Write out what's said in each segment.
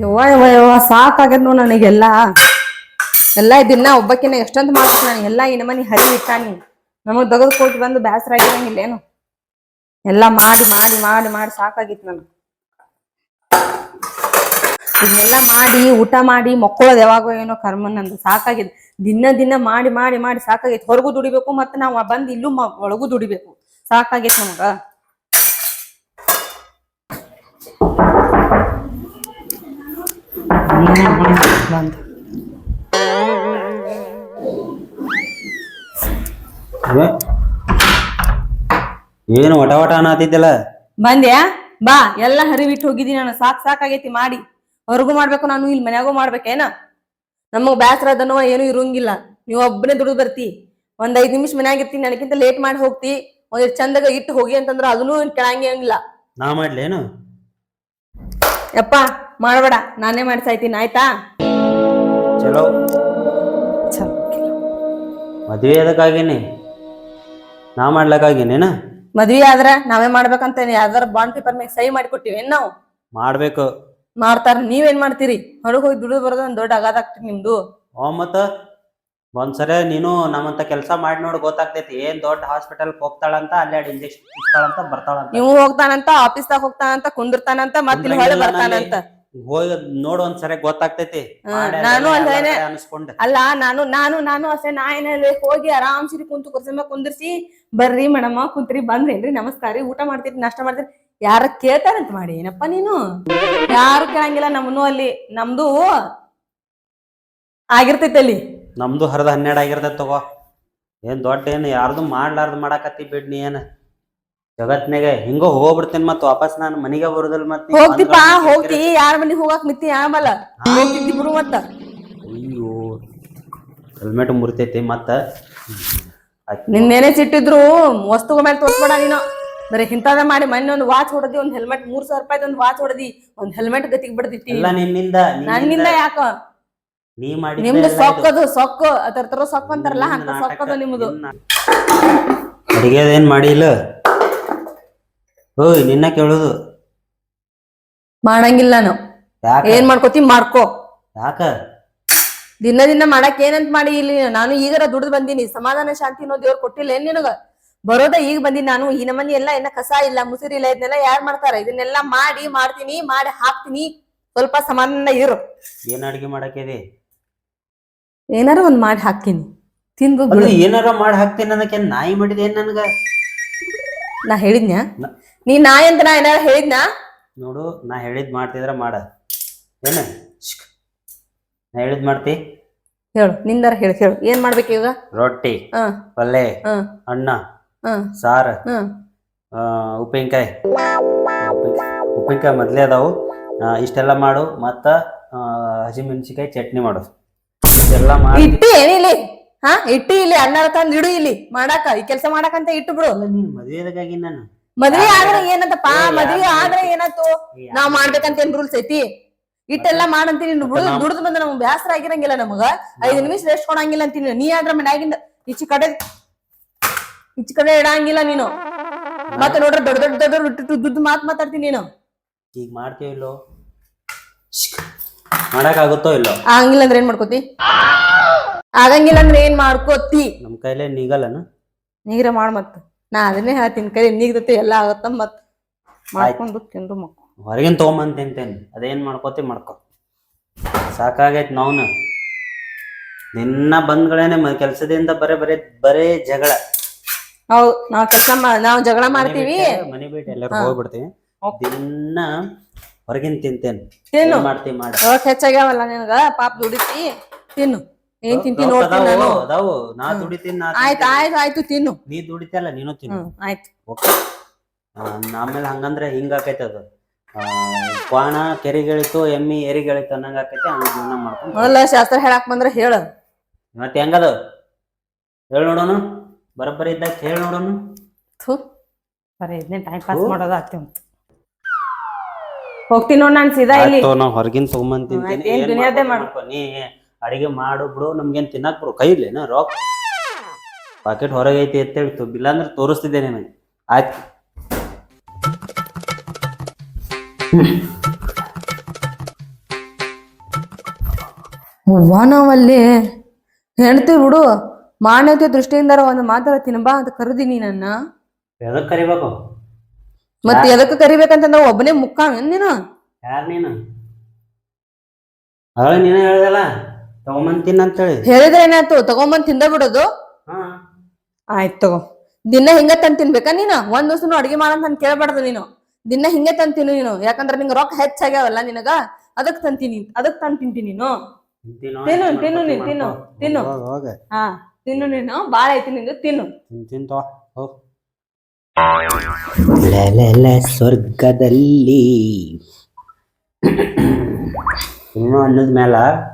ಯವ್ವ ಯವ್ವ ಯವ್ವ ಸಾಕಾಗ್ಯದ ನನಗೆಲ್ಲ. ಎಲ್ಲ ಇದನ್ನ ಒಬ್ಬಕ್ಕಿನ ಎಷ್ಟೊಂದು ಮಾಡ್ಬೇಕು ನಾನು, ಎಲ್ಲ ಈ ಮನಿ ಹರಿ ಇಟ್ಟಾನಿ ನಮಗ್ ದಗದ್ ಕೊಟ್ಟು ಬಂದು ಬೇಸರ ಆಗಿರಂಗಿಲ್ಲೇನು ಎಲ್ಲ ಮಾಡಿ ಮಾಡಿ ಮಾಡಿ ಮಾಡಿ ಸಾಕಾಗಿತ್ತು ನನಗೆ. ಇದನ್ನೆಲ್ಲ ಮಾಡಿ, ಊಟ ಮಾಡಿ, ಮಕ್ಕಳದ್ ಯಾವಾಗೋ ಏನೋ ಕರ್ಮ ನಂದು, ಸಾಕಾಗಿದೆ. ದಿನ ದಿನ ಮಾಡಿ ಮಾಡಿ ಮಾಡಿ ಸಾಕಾಗೈತಿ. ಹೊರಗೂ ದುಡಿಬೇಕು ಮತ್ತೆ ನಾವು ಬಂದು ಇಲ್ಲೂ ಒಳಗೂ ದುಡಿಬೇಕು. ಸಾಕಾಗೈತೆ ನಮಗ. ಅಂತ ಏನು ವಟ ವಟ ಅನ್ನತಿದ್ದಲ್ಲ ಬಂದ್ಯಾ? ಬಾ ಎಲ್ಲ ಹರಿವಿಟ್ಟು ಹೋಗಿದ್ದೀನಿ ನಾನು. ಸಾಕ್ ಸಾಕಾಗೈತಿ ಮಾಡಿ. ಹೊರಗೂ ಮಾಡ್ಬೇಕು ನಾನು ಇಲ್ಲಿ ಮನ್ಯಾಗೂ ಮಾಡ್ಬೇಕೇನ ನಮಗ್ ಬ್ಯಾಸರ ಅದನ್ನೋ ಏನು ಇರೋಂಗಿಲ್ಲ. ನೀವು ಒಬ್ಬನೇ ದುಡಿದು ಬರ್ತಿ. ಒಂದ್ ಐದ್ ನಿಮಿಷ ಮನ್ಯಾಗ ಇರ್ತೀನಿ ನನಗಿಂತ ಲೇಟ್ ಮಾಡಿ ಹೋಗ್ತಿ. ಒಂದ್ ಚಂದಾಗ ಇಟ್ಟು ಹೋಗಿ ಅಂತಂದ್ರ ಅದನ್ನೂ ಕೆಳಂಗಿಲ್ಲ ನಾ ಮಾಡ್ಲೇನು ಯಪ್ಪ ಮಾಡ್ಬೇಡ. ನಾನೇ ಮಾಡ್ಸಾಯ್ತೀನಿ ಆಯ್ತಾ? ಚಲೋ. ಮದುವೆ ಅದಕ್ಕಾಗೇನಿ ನಾ ಮಾಡ್ಲಕ್ಕಾಗೇನೇನ ಮದ್ವಿ ಆದ್ರ ನಾವೇ ಮಾಡ್ಬೇಕಂತ ಯಾವ್ದಾರ ಬಾಂಡ್ ಪೇಪರ್ ಮೇಲೆ ಸಹಿ ಮಾಡಿ ಕೊಟ್ಟಿವಿ ನಾವು? ಮಾಡ್ಬೇಕು. ಮಾಡ್ತಾರ. ನೀವೇನ್ ಮಾಡ್ತೀರಿ? ಹೊರಗ್ ಹೋಗಿ ದುಡಿದು ಬರೋದು ಒಂದ್ ದೊಡ್ಡ ಅಗಾಧ ಆಗ್ತದೆ ನಿಮ್ದು. ಓ ಮತ್ತ ಒಂದ್ಸರಿ ನೀನು ನಮ್ಮಂತ ಕೆಲಸ ಮಾಡಿ ನೋಡಿ ಗೊತ್ತಾಗ್ತೈತಿ. ಏನ್ ದೊಡ್ಡ ಹಾಸ್ಪಿಟಲ್ ಹೋಗ್ತಾಳಂತ ಅಲ್ಲೇ ಇಂಜೆಕ್ಷನ್ ಅಂತ ಬರ್ತಾಳಂತ. ನೀವು ಹೋಗ್ತಾನಂತ ಆಫೀಸ್ದಾಗ ಹೋಗ್ತಾನಂತ ಕುಂದಿರ್ತಾನಂತ ಮತ್ತೆ ಇಲ್ಲಿ ಹೊಳೆ ಬರ್ತಾನಂತ. ಹೋಗಿ ನೋಡು ಒಂದ್ಸರಿ ಗೊತ್ತಾಗ್ತೈತಿ. ನಾನು ಅಲ್ಲೇನೆ. ಕಡೆ ಅಲ್ಲ ನಾನು ನಾನು ನಾನು ಅಷ್ಟೇ ನಾ ಏನಲ್ಲಿ ಹೋಗಿ ಆರಾಮ್ಸಿರಿ ಕುಂತು ಕುರ್ಸಮ್ಮ ಕುಂದಿರ್ಸಿ ಬರ್ರಿ ಮೇಡಮ್ಮ ಕುಂತ್ರಿ ಬಂದ್ರೇನ್ರಿ ನಮಸ್ಕಾರ ರೀ ಊಟ ಮಾಡ್ತೀರಿ ನಾಷ್ಟ ಮಾಡ್ತೀರಿ. ಯಾರ ಕೇಳ್ತಾರಂತ ಮಾಡಿ ಏನಪ್ಪ ನೀನು? ಯಾರು ಕೇಳಂಗಿಲ್ಲ ನಮ್ಮನು ಅಲ್ಲಿ ನಮ್ದು ಆಗಿರ್ತೈತಿ ಅಲ್ಲಿ. ನಮ್ದು ಹರದ ಹನ್ನೆರಡು ಆಗಿರ್ತೈತಿ ತಗೋ. ಏನ್ ದೊಡ್ಡ ಏನ್ ಯಾರ್ದು ಮಾಡ್ಲಾರ್ದು ಮಾಡಾಕತ್ತಿ ಬಿಡ್ ನೀ ಏನ್. ಜಗತ್ನಾಗ ಹಿಂಗ ಹೋಗ್ಬಿಡ್ತೇನೆ ಮತ್ತ ವಾಪಸ್ ನಾನು ಮನಿಗೆ ಬರೋದಿಲ್ಲ ಮತ್ ಹೋಗ್ತಿಪಾ ಹೋಗ್ತಿಪ್ಪ ಹೋಗ್ತಿ. ಯಾರ ಮನಿಗ್ ಹೋಗಾಕ್ ನಿತ್ತಿ? ಆಮಲ್ಲ ಹೋಗ್ತಿ ಬಿಡು ಮತ್ತ. ಅಯ್ಯೋ ಹೆಲ್ಮೆಟ್ ಮುರಿತೈತಿ ಮತ್ತ? ನಿನ್ನೇನೆ ಸಿಟ್ಟಿದ್ರು ವಸ್ತುಗಳ ಮೇಲೆ ತೋರ್ಸ್ಬೇಡ ನೀನು. ಬರೀ ಇಂಥದ ಮಾಡಿ ಮೊನ್ನೆ ಒಂದು ವಾಚ್ ಹೊಡೆದಿ ಒಂದ್ ಹೆಲ್ಮೆಟ್ ಮೂರ್ ಸಾವಿರ ರೂಪಾಯಿ ಒಂದು ವಾಚ್ ಹೊಡೆದಿ. ಒಂದ್ ಹೆಲ್ಮೆಟ್ ಗತಿಗೆ ಎಲ್ಲ ನಿನ್ನಿಂದ ನನ್ನಿಂದ ಯಾಕ? ನೀ ಮಾಡಿ ನಿಮ್ದು ಸೊಕ್ಕದು ಸೊಕ್ಕು. ಅದರ ತರ ಸೊಕ್ಕ ಅಂತಾರಲ್ಲ ಅಂತ ಸೊಕ್ಕದು ನಿಮ್ದು. ಅಡಿಗೆದೇನ್ ಮಾಡಿಲ್ಲ? ಓಯ್ ನಿನ್ನ ಕೇಳೋದು. ಮಾಡಂಗಿಲ್ಲ ನಾವು ಯಾಕ? ಏನ್ ಮಾಡ್ಕೋತಿ ಮಾಡ್ಕೋ. ಯಾಕ? ದಿನ ದಿನ ಮಾಡಕ್ ಏನಂತ ಮಾಡಿ ಇಲ್ಲಿ ನಾನು ಈಗರ ದುಡ್ದು ಬಂದೀನಿ. ಸಮಾಧಾನ ಶಾಂತಿ ಅನ್ನೋ ದೇವ್ರು ಕೊಟ್ಟಿಲ್ಲ ಏನ್ ನಿನಗ? ಬರೋದ ಈಗ ಬಂದಿನಿ ನಾನು. ಈ ನಮ್ಮನಿ ಎಲ್ಲ ಏನ ಕಸ ಇಲ್ಲ ಮುಸಿರಿ ಇಲ್ಲ ಇದನ್ನೆಲ್ಲ ಯಾರ್ ಮಾಡ್ತಾರ? ಇದನ್ನೆಲ್ಲ ಮಾಡಿ ಮಾಡ್ತೀನಿ ಮಾಡಿ ಹಾಕ್ತೀನಿ. ಸ್ವಲ್ಪ ಸಮಾಧಾನ ಇರು. ಏನ್ ಅಡಿಗೆ ಮಾಡಾಕಿದಿ ಏನಾರ ಒಂದ್ ಮಾಡಿ ಹಾಕ್ತೀನಿ. ತಿಂದು ಅದು ಏನಾರ ಮಾಡಿ ಹಾಕ್ತೀನಿ ಅನ್ನಕ್ಕೆ ನಾಯಿ ಮಾಡಿದೆ ಏನ್ ನನ್ಗ? ನಾ ಹೇಳಿದ್ನ್ಯಾ? ನ- ನಾಯಿ ಅಂತ ನಾ ಏನಾರ ಹೇಳಿದ್ನಾ? ನೋಡು ನಾ ಹೇಳಿದ್ ಮಾಡ್ತಿದ್ರ ಮಾಡ. ಏನ. ನಾ ಹೇಳಿದ್ ಮಾಡ್ತಿ? ಹೇಳು ನಿಂದಾರ ಹೇಳು ಹೇಳು. ಏನ್ ಮಾಡ್ಬೇಕು ಈಗ ರೊಟ್ಟಿ ಹ. ಪಲ್ಯ ಹ. ಅನ್ನ ಹ. ಸಾರ ಹ. ಆ, ಉಪ್ಪಿನಕಾಯಿ. ಉಪ್ಪಿನಕಾಯಿ ಉಪ್ಪಿನಕಾಯಿ ಮೊದ್ಲೇ ಅದಾವು. ಆ, ಇಷ್ಟೆಲ್ಲ ಮಾಡು. ಮತ್ತ ಹಸಿಮೆಣಸಿಕಾಯಿ ಚಟ್ನಿ ಮಾಡು. ಇಷ್ಟೆಲ್ಲ ಮಾಡಿ ಇಟ್ಟಿ ಏನಿಲ್ಲಿ ಹಾ? ಇಟ್ಟಿ ಇಲ್ಲಿ ಅಣ್ಣ ತಂದ್ ಇಡು ಇಲ್ಲಿ. ಮಾಡಾಕ ಈ ಕೆಲಸ ಮಾಡಾಕಂತ ಇಟ್ಟು ಬಿಡು. ನೀನು ಮದುವೆದಾಗಿ ನಾನು. ಮದ್ವೆ ಆದ್ರೆ ಏನಂತಪ್ಪ? ಮದ್ವೆ? ಆದ್ರೆ ಏನಾಯ್ತು? ನಾವ್ ಮಾಡ್ಬೇಕಂತ ಏನ್ ರೂಲ್ಸ್ ಐತಿ? ಇಟ್ಟೆಲ್ಲ ಮಾಡಂತೀನಿ ದುಡ್ದು ದುಡ್ದು ಬಂದ ನಮ್ಗೆ ಬ್ಯಾಸರ ಆಗಿರಂಗಿಲ್ಲ ನಮಗ. ಐದ್ ನಿಮಿಷ ರೆಸ್ಟ್ ಕೊಡಂಗಿಲ್ಲ ಅಂತೀನಿ. ನೀ ಆದ್ರ ಮನ್ಯಾಗಿಂದ ಈಚಿ ಕಡೆ ಈಚಿ ಕಡೆ ಇಡಂಗಿಲ್ಲ ನೀನು. ಮತ್ತೆ ನೋಡ್ರಿ ದೊಡ್ಡ ದೊಡ್ಡ ದೊಡ್ಡ ಇಟ್ಟು ದುಡ್ಡು ಮಾತ್ ಮಾತಾಡ್ತೀನಿ ನೀನು. ಈಗ ಮಾಡ್ತೀವಿ ಇಲ್ಲೋ? ಮಾಡಕ್ ಆಗುತ್ತೋ ಇಲ್ಲೋ? ಆಗಂಗಿಲ್ಲ ಅಂದ್ರೆ ಏನ್ ಮಾಡ್ಕೋತಿ? ಆಗಂಗಿಲ್ಲ ಅಂದ್ರೆ ಏನ್ ಮಾಡ್ಕೋತಿ? ನಮ್ ಕೈಲೇ ನೀಗಲ್ಲನ? ನೀಗ್ರ ಮಾಡ್ ಮತ್ತ. ನಾ ಅದನ್ನೇ ಹೇಳ್ತೀನಿ ಕರೆ ನೀಗ್ದತಿ ಎಲ್ಲ ಆಗತ್ತ ಮತ್ ಮಾಡ್ಕೊಂಡು ತಿಂದು ಮಕ್ಕಳು ಹೊರಗಿನ ತೊಗೊಂಬಂದ್ ತಿಂತೇನೆ ಅದೇನ್ ಮಾಡ್ಕೋತಿ ಮಾಡ್ಕೊ. ಸಾಕಾಗೈತೆ ನಾವು ನಿನ್ನ ಬಂದ್ಗಳೇನೆ ಕೆಲ್ಸದಿಂದ ಬರೇ ಬರೇ ಬರೇ ಜಗಳ. ಹೌದು ನಾವ್ ಕೆಲಸ ನಾವ್ ಜಗಳ ಮಾಡ್ತೀವಿ. ಮನೆ ಬಿಟ್ಟು ಎಲ್ಲರೂ ಹೋಗ್ಬಿಡ್ತೀವಿ. ದಿನ ಹೊರಗಿನ ತಿಂತೇನೆ. ತಿನ್ನು. ಮಾಡ್ತೀವಿ ಮಾಡ್ತಿ ಮಾಡ. ಹೆಚ್ಚಾಗ್ಯಾವಲ್ಲ ನಿನಗ? ಪಾಪ ದುಡಿತಿ. ತಿನ್ನು. ಏನ್ ತಿಂತಿ ನೋಡ್ತೀನಿ ನಾನು. ಅದಾವು. ನಾ. ದುಡಿತೀನಿ ನಾ ಆಯ್ತು ಆಯ್ತು ಆಯ್ತು ತಿನ್ನು. ನೀ ದುಡಿತಲ್ಲ ನೀನು ತಿನ್ನು. ಹ್ಮ್ ಆಯ್ತು. ಓಕೆ. ಆಮೇಲೆ ಹಂಗಂದ್ರೆ ಹಿಂಗ ಆಕೈತೆ ಅದು. ಕ್ವಾಣ ಕೆರಿಗಳಿತು ಎಮ್ಮಿ ಏರಿಗಳಿತು ಅನ್ನಂಗ ಆಕೈತಿ ಹಂಗ ಜೀವನ ಮಾಡ್ಕೊಂಡು ಮೊದಲ ಶಾಸ್ತ್ರ ಹೇಳಾಕ್ ಬಂದ್ರೆ ಹೇಳ. ಮತ್ತೆ ಹೆಂಗದ? ಹೇಳ ನೋಡೋಣ ಬರೋಬ್ಬರಿ ಇದ್ದಾಗ ಹೇಳ ನೋಡೋನು. ಥು. ಬರೀ ಇದನ್ನೇ ಟೈಮ್ ಪಾಸ್ ಥು. ಮಾಡೋದು ಆಗ್ತೀವಿ ಹೋಗ್ತೀನಿ ನೋಡ್ ನಾನು ಸೀದಾ ಇಲ್ಲಿ. ನಾವು ಹೊರಗಿನ ತಗೊಂಬಂದ್ ತಿಂತೀನಿ. ಏನ್ ದುನಿಯಾದೇ ಮಾಡ್ಕೊ ಮಾಡು. ನೀ. ಅಡಿಗೆ ಮಾಡು ಬಿಡು ನಮ್ಗೇನ್ ತಿನ್ನಕ್ ಬರು ಕೈಲೇನ ರೊಕ್ಕ ಪಾಕೆಟ್ ಹೊರಗೈತಿ ಅಂತ ಅಂತೇಳಿ ತು- ಇಲ್ಲಾಂದ್ರೆ ತೋರಿಸ್ತಿದ್ದೆ ನಿಮಗೆ ಆಯ್ತು. ಅವ್ವ ನಾವಲ್ಲಿ ಹೆಣ್ತಿ ಬಿಡು ಮಾನ್ಯತೆ ದೃಷ್ಟಿಯಿಂದ ಒಂದು ಮಾತಾಡ ತಿನ್ಬಾ ಅಂತ ಕರೆದಿನಿ ನನ್ನ. ಎದಕ್ ಕರಿಬೇಕು? ಮತ್ತೆ ಎದಕ್ಕೆ ಕರಿಬೇಕಂತ ನಾವು ಒಬ್ಬನೇ ಮುಕ್ಕ ನೀನು? ಯಾರ ನೀನು? ನೀನೇ ಹೇಳ್ದಲ್ಲ? ತಗೊಂಬಂದ್ ತಿನ್ನ ಹೇಳಿದ್ರೆ ಏನಾಯ್ತು? ತಗೊಂಬಂದ್ ತಿಂದ ಬಿಡೋದು? ಹಾ. ಆಯ್ತು ತಗೋ. ದಿನ ಹಿಂಗ ತಂದ್ ತಿನ್ಬೇಕಾ ನೀನು? ಒಂದ್ ದಿವಸ ಅಡ್ಗೆ ಮಾಡಂತ ನಾನು ಕೇಳ್ಬಾರ್ದು ನೀನು. ದಿನ ಹಿಂಗೆ ತಂದ್ ತಿನ್ನು ನೀನು. ಯಾಕಂದ್ರೆ ನಿಂಗೆ ರೊಕ್ಕ ಹೆಚ್ಚಾಗ್ಯಾವಲ್ಲ ನಿನಗ? ಅದಕ್ ತಂತೀನಿ ಅದಕ್ ತಂದ್ ತಿಂತೀನಿ ನೀನು. ತಿನ್ನು, ತಿನ್ನು ನೀನ್, ತಿನ್ನು, ತಿನ್ನು. ಹೋಗ್. ಹಾ ತಿನ್ನು ನೀನು. ಬಾಳ ಐತಿ ನಿಂದು ತಿನ್ನು. ಲೆಲೆಲೆ ಸ್ವರ್ಗದಲ್ಲಿ. ತಿನ್ನೋ ಅನ್ನದ ಮೇಲ ಆ?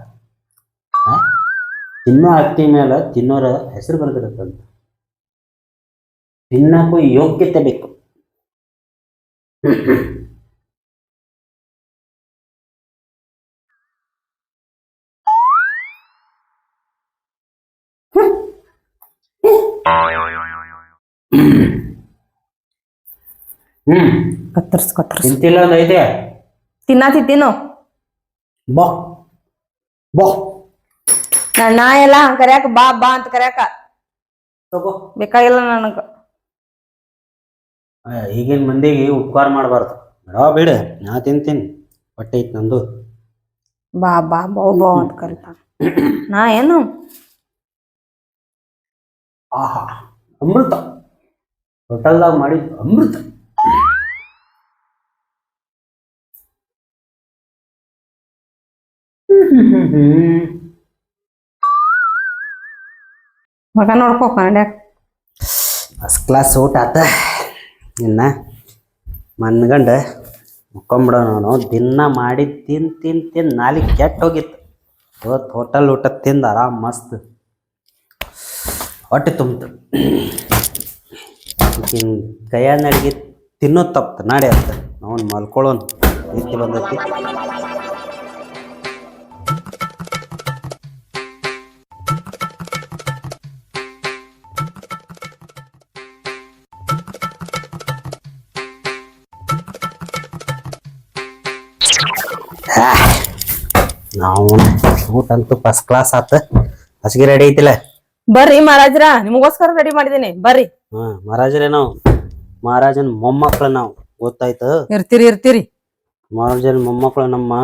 ತಿನ್ನೋ ಅಕ್ಕಿ ಮೇಲೆ ತಿನ್ನೋರ ಹೆಸರು ಬರೆದಿರುತ್ತಂತ ತಿನ್ನಕ್ಕೂ ಯೋಗ್ಯತೆ ಬೇಕು. ಹ್ಮ್. ಕತ್ತರ್ಸ್ ಕತ್ತರ್ಸ್ ತಿಂತಿಲ್ಲ ತಿನ್ನ ತಿನ್ನು ಬಾ. ಬಾ. ನಾನ್ ನಾ ಎಲ್ಲ ಹಂಗ್ ಕರ್ಯಾಕ ಬಾ ಬಾ ಅಂತ ಕರ್ಯಾಕ. ತಗೋ. ಬೇಕಾಗಿಲ್ಲ ನನಗ. ಈಗಿನ ಮಂದಿಗೆ ಉಪಕಾರ ಮಾಡಬಾರ್ದು. ಬಿಡ ಬಿಡ. ನಾ ತಿಂತೀನಿ. ಹೊಟ್ಟೆ ಐತ್ ನಂದು. ಬಾ ಬಾ ಬಾ ಬಾ ಅಂತ ಕರಿತಾನ ನಾ ಏನು? ಆಹಾ ಅಮೃತ. ಹೋಟೆಲ್ದಾಗ ಮಾಡಿದ್ ಅಮೃತ. ಮಗ ನೋಡ್ಕೋ ಕನ್ನಡ. ಫಸ್ಟ್ ಕ್ಲಾಸ್ ಊಟ ಆತ. ಇನ್ನ ಮನ್ಗಂಡ ಮುಕ್ಕೊಂಬಿಡೋ ನಾನು ದಿನ ಮಾಡಿ ತಿನ್ ತಿನ್ ತಿನ್, ನಾಲಿಗೆ ಕೆಟ್ಟ ಹೋಗಿತ್ತು. ಇವತ್ತು ಹೋಟೆಲ್ ಊಟ ತಿಂದು ಆರಾಮ್ ಮಸ್ತ್. ಹೊಟ್ಟೆ ತುಂಬಿತು. ಈಗಿನ ಕೈಯಾನ ಅಡಿಗೆ ತಿನ್ನೋದು ತಪ್ಪು ನಾಡಿ ಅಂತ ಅವನು ಮಲ್ಕೊಳ್ಳೋನು ರೀತಿ ಬಂದೈತಿ. ನಾವು ಊಟ ಅಂತೂ ಫಸ್ಟ್ ಕ್ಲಾಸ್ ಆತ ಹಸಿಗೆ ರೆಡಿ ಐತಿಲ್ಲ? ಬರ್ರಿ ಮಹಾರಾಜ್ರ ನಿಮಗೋಸ್ಕರ ರೆಡಿ ಮಾಡಿದೀನಿ ಬರ್ರಿ. ಹಾ ಮಹಾರಾಜರೇ ನಾವು ಮಹಾರಾಜನ ಮೊಮ್ಮಕ್ಳು ನಾವು. ಗೊತ್ತಾಯ್ತು? ಇರ್ತೀರಿ ಇರ್ತೀರಿ. ಮಹಾರಾಜನ ಮೊಮ್ಮಕ್ಳು ನಮ್ಮ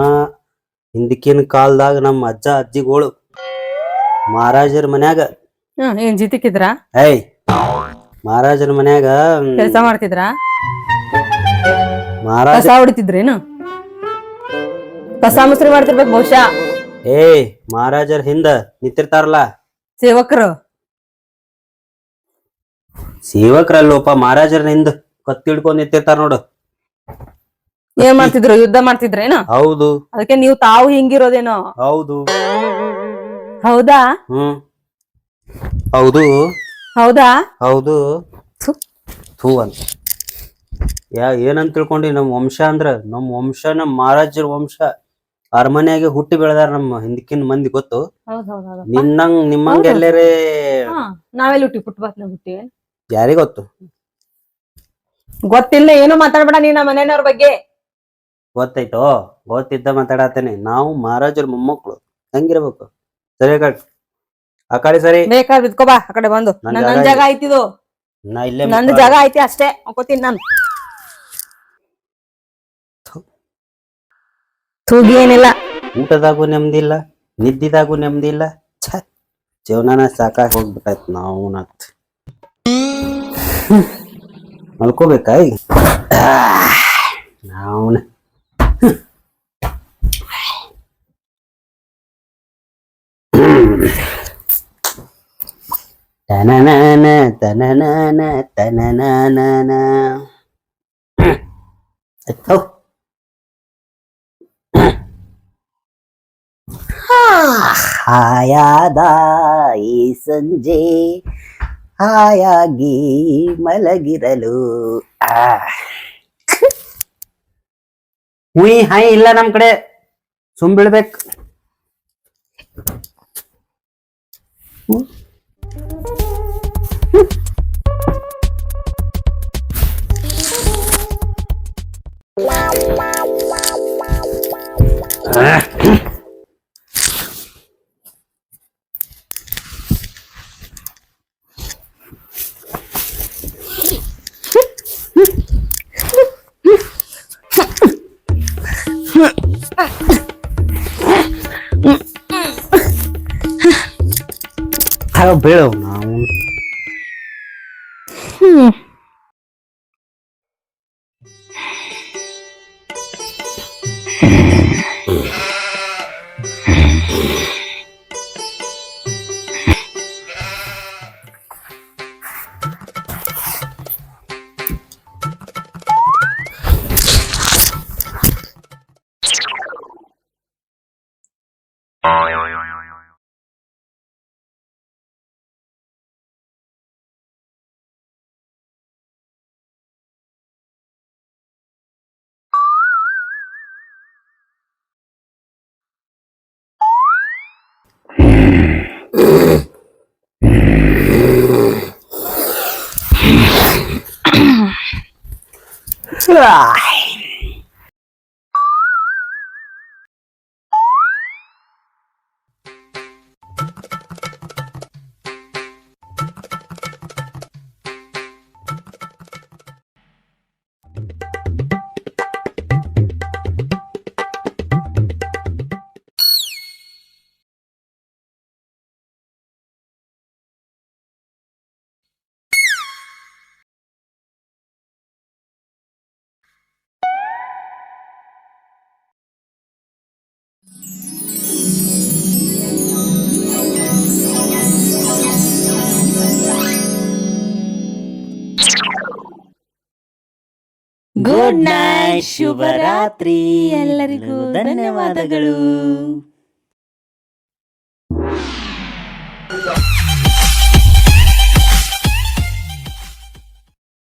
ಹಿಂದಕ್ಕಿನ ಕಾಲದಾಗ ನಮ್ಮ ಅಜ್ಜ ಅಜ್ಜಿಗಳು. ಮಹಾರಾಜರ ಮನ್ಯಾಗ. ಹ್ಮ್ ಏನ್ ಜಿತಿಕಿದ್ರ ಏಯ್ ಮಹಾರಾಜರ ಮನ್ಯಾಗ ಕೆಲಸ ಮಾಡ್ತಿದ್ರ? ಮಹಾರಾಜ ಕಸ ಹೊಡಿತಿದ್ರೇನು? ಕಸ ಮುಸ್ರಿ ಮಾಡ್ತಿರ್ಬೇಕು ಬಹುಶಃ. ಏಯ್ ಮಹಾರಾಜರ ಹಿಂದ ನಿಂತಿರ್ತಾರಲ್ಲ. ಸೇವಕರು. ಸೇವಕರಲ್ಲೋಪ ಮಹಾರಾಜರ ಹಿಂದ ಕತ್ತಿ ಹಿಡ್ಕೊಂಡ್ ನಿಂತಿರ್ತಾರ ನೋಡು. ಏನ್ ಮಾಡ್ತಿದ್ರು? ಯುದ್ಧ ಮಾಡ್ತಿದ್ರೇನ? ಹೌದು. ಅದಕ್ಕೆ ನೀವು ತಾವು ಹಿಂಗಿರೋದೇನೋ? ಹೌದು. ಹೌದಾ? ಹ್ಮ್. ಹೌದು. ಹೌದಾ? ಹೌದು. ಥು. ಥೂ ಅಂತ. ಯಾ ಏನಂತ ತಿಳ್ಕೊಂಡಿ ನಮ್ಮ ವಂಶ ಅಂದ್ರ ನಮ್ ವಂಶ ನಮ್ ಮಹಾರಾಜರ ವಂಶ. ಅರಮನೆಯಾಗೆ ಹುಟ್ಟಿ ಬೆಳೆದಾರ ನಮ್ಮ ಹಿಂದಕ್ಕಿನ ಮಂದಿ ಗೊತ್ತು? ಹೌದ್ ಹೌದ್. ಹೌದಪ್ಪ. ನಿನ್ನಂಗ್ ನಿಮ್ಮಂಗ್. ಎಲ್ಲರೇ ಹಾ, ನಾವೆಲ್ಲಿ ಹುಟ್ಟಿ ಪುಟ್ಬಾತ್ನ ಹುಟ್ಟಿ ಯಾರಿಗ ಗೊತ್ತು? ಗೊತ್ತಿಲ್ಲ ಏನು ಮಾತಾಡ್ಬೇಡ ನೀ ನಮ್ಮ ಮನೆಯವ್ರ ಬಗ್ಗೆ. ಗೊತ್ತೈತೋ ಗೊತ್ತಿದ್ದ ಮಾತಾಡತ್ತೇನೆ. ನಾವು ಮಹಾರಾಜರ ಮೊಮ್ಮಕ್ಕಳು ಹಂಗಿರ್ಬೇಕು? ಸರಿ ಕಟ್ ಆ ಕಡೆ ಸರಿ. ಬೇಕಾದ್ರೆ ಬಿದ್ಕೋಬಾ ಆ ಕಡೆ ಬಂದು. ನನ್ ನನ್ ಜಾಗ ನನ್ ಜಾಗ ಐತಿದು ನಾ ಇಲ್ಲೇ ನಂದ್ ಜಾಗ ಐತಿ ಅಷ್ಟೇ. ಅನ್ಕೋತೀನಿ ನಾನು. ತೂಗಿ ಏನಿಲ್ಲ ಊಟದಾಗೂ ನೆಮ್ಮದಿಲ್ಲ ನಿದ್ದಿದಾಗೂ ನೆಮ್ಮದಿಲ್ಲ ಛ, ಜೀವನನ ಸಾಕಾಗಿ ಹೋಗ್ಬಿಟ್ಟೈತ್ ನಾವು ನತ್. ಮಲ್ಕೋಬೇಕಾ ಈಗ? ನಾವ್ನ. ತನನನ ತನನನ ತನನನ ಆಯ್ತು. ಹಾಯಾದ ಈ ಸಂಜೆ ಹಾಯಾಗಿ ಮಲಗಿರಲು. ಆ. ಹುಯ್ ಹಾಯ್ ಇಲ್ಲ ನಮ್ ಕಡೆ. ಸುಮ್ ಬೀಳ್ಬೇಕು ಆಗ ಬೀಳು ನಾವು ಗುಡ್ ನೈಟ್ ಶುಭರಾತ್ರಿ ಎಲ್ಲರಿಗೂ ಧನ್ಯವಾದಗಳು.